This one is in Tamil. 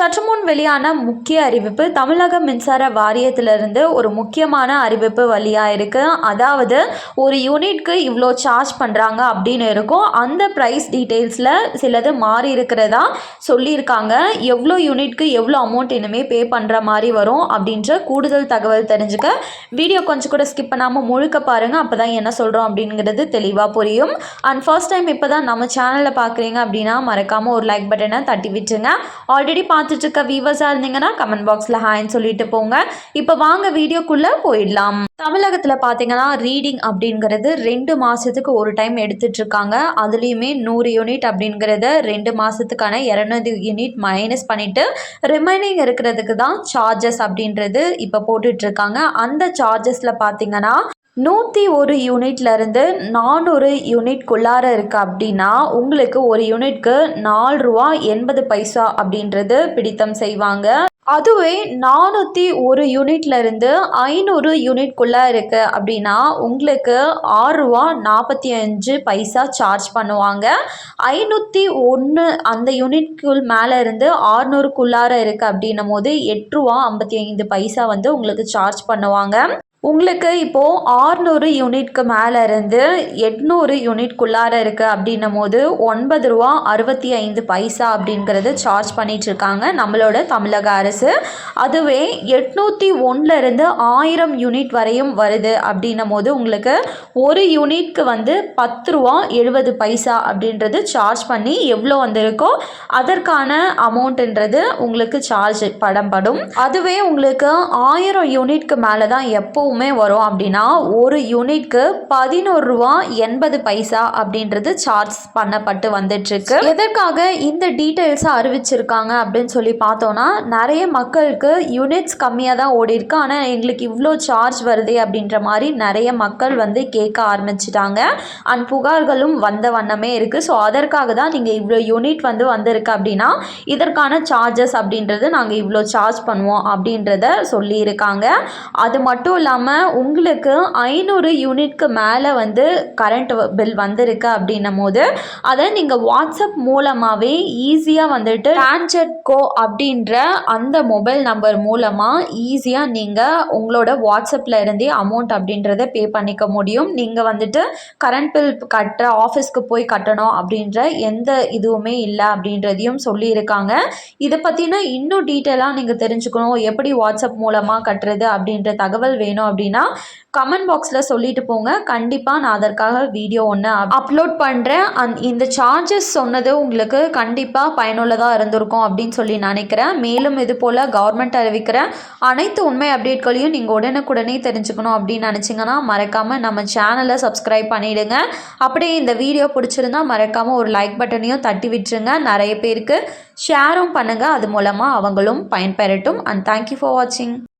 சற்று முன் வெளியான முக்கிய அறிவிப்பு தமிழக மின்சார வாரியத்திலிருந்து ஒரு முக்கியமான அறிவிப்பு வழியாக இருக்குது அதாவது ஒரு யூனிட்க்கு இவ்வளோ சார்ஜ் பண்ணுறாங்க அப்படின்னு இருக்கும். அந்த ப்ரைஸ் டீட்டெயில்ஸில் சிலது மாறி இருக்கிறதா சொல்லியிருக்காங்க. எவ்வளோ யூனிட்க்கு எவ்வளோ அமௌண்ட் இனிமேல் பே பண்ணுற மாதிரி வரும் அப்படின்ற கூடுதல் தகவல் தெரிஞ்சுக்க வீடியோ கொஞ்சம் கூட ஸ்கிப் பண்ணாமல் முழுக்க பாருங்கள் அப்போ தான் என்ன சொல்கிறோம் அப்படிங்கிறது தெளிவாக புரியும். அண்ட் ஃபர்ஸ்ட் டைம் இப்போ தான் நம்ம சேனலில் பார்க்குறீங்க அப்படின்னா மறக்காமல் ஒரு லைக் பட்டனை தட்டி விட்டுருங்க. ஆல்ரெடி பார்த்து பார்த்துட்டு இருக்க வியூவர்ஸாக இருந்தீங்கன்னா கமெண்ட் பாக்ஸில் ஹாய்ன்னு சொல்லிட்டு போங்க. இப்போ வாங்க வீடியோக்குள்ளே போயிடலாம். தமிழகத்தில் பார்த்தீங்கன்னா ரீடிங் அப்படிங்கிறது ரெண்டு மாதத்துக்கு ஒரு டைம் எடுத்துட்டு இருக்காங்க அதுலேயுமே நூறு யூனிட் அப்படிங்கிறத ரெண்டு மாதத்துக்கான இரநூறு யூனிட் மைனஸ் பண்ணிவிட்டு ரிமைனிங் இருக்கிறதுக்கு தான் சார்ஜஸ் அப்படின்றது இப்போ போட்டுட்ருக்காங்க. அந்த சார்ஜஸில் பார்த்தீங்கன்னா நூற்றி ஒரு யூனிட்லேருந்து நானூறு யூனிட்குள்ளார இருக்குது அப்படின்னா உங்களுக்கு ஒரு யூனிட்க்கு நாலு ரூபா எண்பது பைசா அப்படின்றது பிடித்தம் செய்வாங்க. அதுவே நானூற்றி ஒரு யூனிட்லேருந்து ஐநூறு யூனிட்குள்ளே இருக்குது அப்படின்னா உங்களுக்கு ஆறு ரூபா நாற்பத்தி அஞ்சு பைசா சார்ஜ் பண்ணுவாங்க. ஐநூற்றி ஒன்று அந்த யூனிட்குள் மேலே இருந்து ஆறுநூறுக்குள்ளார இருக்குது அப்படின்னும் போது எட்டு ரூபா ஐம்பத்தி ஐந்து பைசா வந்து உங்களுக்கு சார்ஜ் பண்ணுவாங்க. உங்களுக்கு இப்போது ஆறுநூறு யூனிட்க்கு மேலே இருந்து எட்நூறு யூனிட்குள்ளார இருக்குது அப்படின்னும் போது ஒன்பது ரூபா அறுபத்தி ஐந்து பைசா அப்படிங்கிறது சார்ஜ் பண்ணிகிட்ருக்காங்க நம்மளோட தமிழக அரசு. அதுவே எட்நூற்றி ஒன்றுலேருந்து ஆயிரம் யூனிட் வரையும் வருது அப்படின்னும் போது உங்களுக்கு ஒரு யூனிட்க்கு வந்து பத்து ரூபா எழுபது பைசா அப்படின்றது சார்ஜ் பண்ணி எவ்வளோ வந்திருக்கோ அதற்கான அமௌண்ட்டுன்றது உங்களுக்கு சார்ஜ் படம் படும். அதுவே உங்களுக்கு ஆயிரம் யூனிட்க்கு மேலே தான் எப்போ எப்போவுமே வரும் அப்படின்னா ஒரு யூனிட்க்கு பதினோரு ரூபா எண்பது பைசா அப்படின்றது சார்ஜ் பண்ணப்பட்டு வந்துட்டுருக்கு. எதற்காக இந்த டீட்டெயில்ஸை அறிவிச்சிருக்காங்க அப்படின்னு சொல்லி பார்த்தோன்னா நிறைய மக்களுக்கு யூனிட்ஸ் கம்மியாக தான் ஓடி இருக்கு ஆனால் எங்களுக்கு இவ்வளோ சார்ஜ் வருது அப்படின்ற மாதிரி நிறைய மக்கள் வந்து கேட்க ஆரம்பிச்சிட்டாங்க. அண்ட் புகார்களும் வந்த வண்ணமே இருக்குது ஸோ அதற்காக தான் நீங்கள் இவ்வளோ யூனிட் வந்து வந்திருக்கு அப்படின்னா இதற்கான சார்ஜஸ் அப்படின்றது நாங்கள் இவ்வளோ சார்ஜ் பண்ணுவோம் அப்படின்றத சொல்லியிருக்காங்க. அது மட்டும் இல்லாமல் இல்லாமல் உங்களுக்கு ஐநூறு யூனிட்க்கு மேலே வந்து கரண்ட் பில் வந்திருக்கு அப்படின்னும் போது அதை நீங்கள் வாட்ஸ்அப் மூலமாகவே ஈஸியாக வந்துட்டு டான்ஜெட் கோ அப்படின்ற அந்த மொபைல் நம்பர் மூலமாக ஈஸியாக நீங்கள் உங்களோட வாட்ஸ்அப்பில் இருந்தே அமௌண்ட் அப்படின்றத பே பண்ணிக்க முடியும். நீங்கள் வந்துட்டு கரண்ட் பில் கட்டுற ஆஃபீஸ்க்கு போய் கட்டணும் அப்படின்ற எந்த இதுவுமே இல்லை அப்படின்றதையும் சொல்லியிருக்காங்க. இதை பற்றின இன்னும் டீட்டெயிலாக நீங்கள் தெரிஞ்சுக்கணும். எப்படி வாட்ஸ்அப் மூலமாக கட்டுறது அப்படின்ற தகவல் வேணும் அப்படின்னா கமெண்ட் பாக்ஸில் சொல்லிட்டு போங்க. கண்டிப்பாக நான் அதற்காக வீடியோ ஒன்று அப்லோட் பண்ணுறேன் அந் இந்த சார்ஜஸ் சொன்னது உங்களுக்கு கண்டிப்பாக பயனுள்ளதாக இருந்திருக்கும் அப்படின்னு சொல்லி நினைக்கிறேன். மேலும் இது போல் கவர்மெண்ட் அறிவிக்கிற அனைத்து உண்மை அப்டேட்களையும் நீங்கள் உடனுக்குடனே தெரிஞ்சுக்கணும் அப்படின்னு நினச்சிங்கன்னா மறக்காமல் நம்ம சேனலை சப்ஸ்கிரைப் பண்ணிவிடுங்க அப்படியே இந்த வீடியோ பிடிச்சிருந்தா மறக்காமல் ஒரு லைக் பட்டனையும் தட்டி விட்டுருங்க. நிறைய பேருக்கு ஷேரும் பண்ணுங்கள் அது மூலமாக அவங்களும் பயன்பெறட்டும். அண்ட் தேங்க்யூ ஃபார் வாட்சிங்